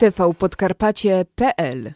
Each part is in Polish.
tvpodkarpacie.pl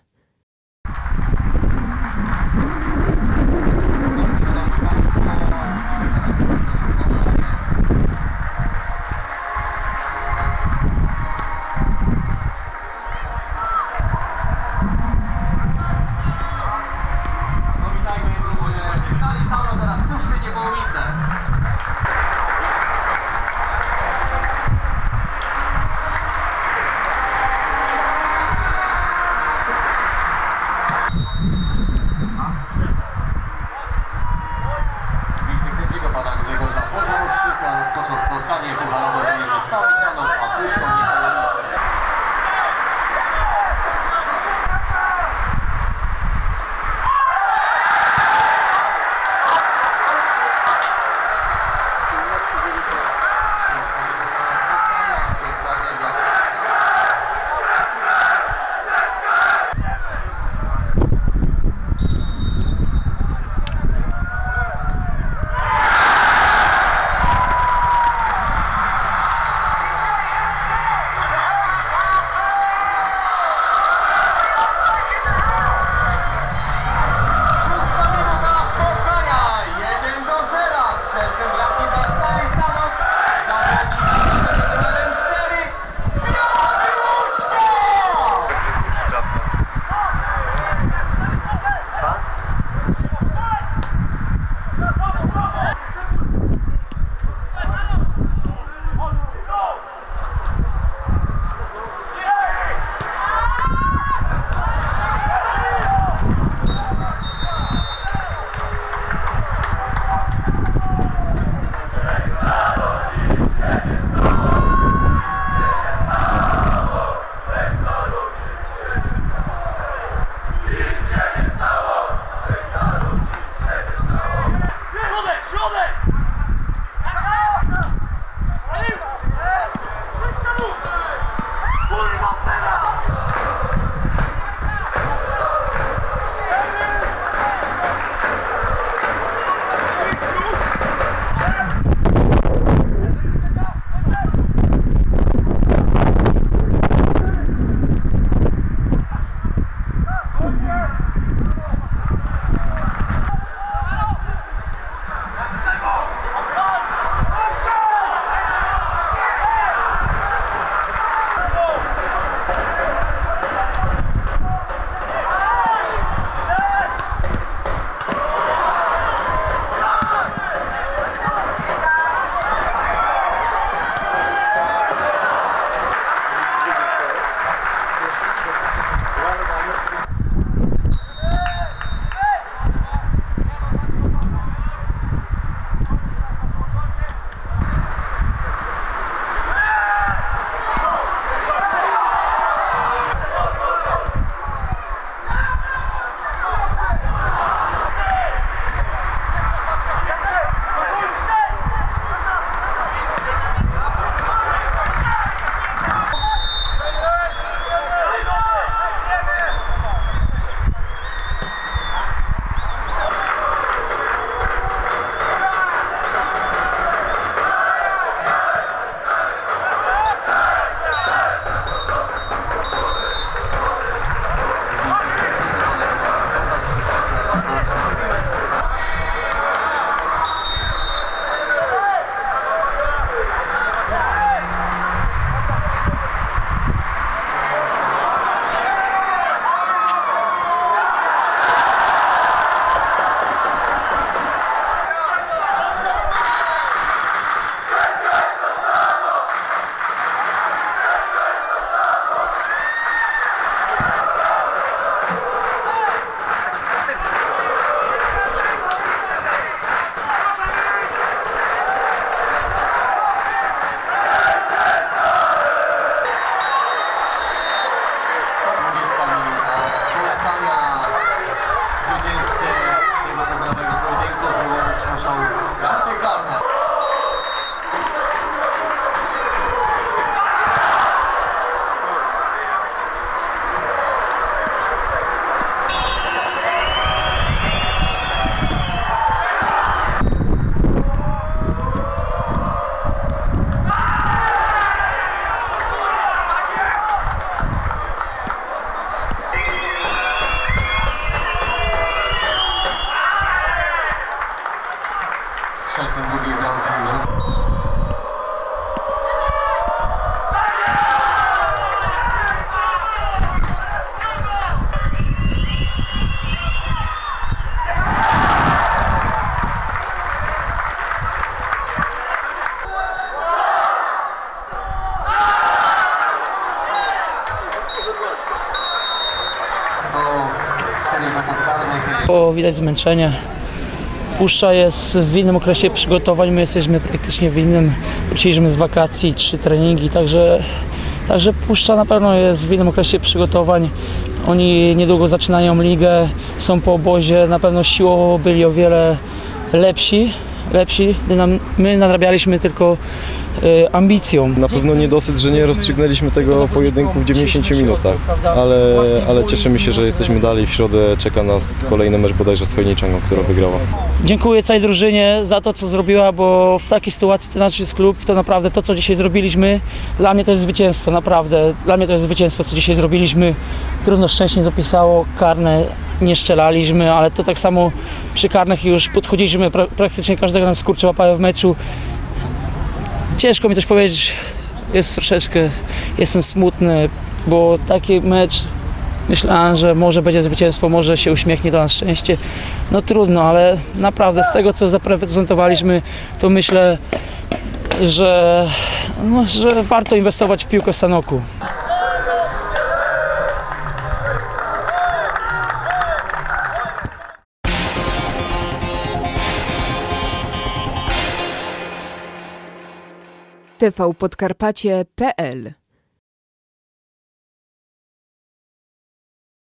Było widać zmęczenie. Puszcza jest w innym okresie przygotowań, my jesteśmy praktycznie w innym, wróciliśmy z wakacji, trzy treningi, także, także Puszcza na pewno jest w innym okresie przygotowań. Oni niedługo zaczynają ligę, są po obozie, na pewno siłowo byli o wiele lepsi, lepsi. My nadrabialiśmy tylko ambicją. Na pewno niedosyt, że nie rozstrzygnęliśmy tego pojedynku w 90 minutach, ale, ale cieszymy się, że jesteśmy dalej. W środę czeka nas kolejny mecz bodajże z Chojniczanką, która wygrała. Dziękuję całej drużynie za to, co zrobiła, bo w takiej sytuacji to nasz jest klub, to naprawdę to, co dzisiaj zrobiliśmy, dla mnie to jest zwycięstwo, naprawdę. Dla mnie to jest zwycięstwo, co dzisiaj zrobiliśmy. Trudno szczęście nie dopisało, karne nie strzelaliśmy, ale to tak samo przy karnych już podchodziliśmy, pra praktycznie każdego nas skurcze łapały w meczu. Ciężko mi też powiedzieć, jest troszeczkę, jestem smutny, bo taki mecz Myślałem, że może będzie zwycięstwo, może się uśmiechnie do nas szczęście. No trudno, ale naprawdę z tego, co zaprezentowaliśmy, to myślę, że, no, że warto inwestować w piłkę w Sanoku. tvpodkarpacie.pl